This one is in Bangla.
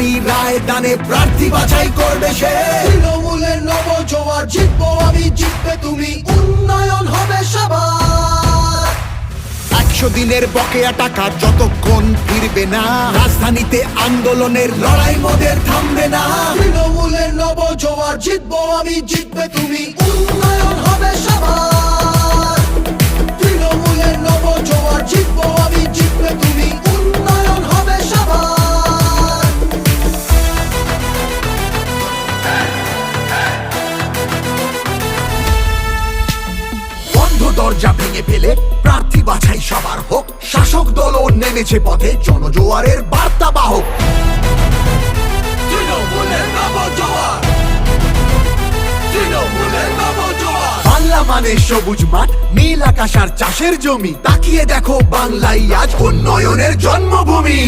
রায় দানে প্রার্থী বাছাই করবে সে। তৃণমূলের নব জোয়ার জিতবো আমি, জিতবে তুমি, উন্নয়ন হবে সবার। একশো দিনের বকেয়া টাকা যতক্ষণ ফিরবে না, রাজধানীতে আন্দোলনের লড়াই মোদের থামবে না। তৃণমূলের নব জোয়ার জিতবো আমি, জিতবে তুমি, উন্নয়ন দরজা ভেঙে ফেলে প্রার্থী বাছাই সবার হোক। শাসক দলও নেমেছে পথে, জনজোয়ারের বার্তা বাহক। মানে সবুজ মাঠ, নীল আকাশ আর চাষের জমি। তাকিয়ে দেখো বাংলাই আজ উন্নয়নের জন্মভূমি।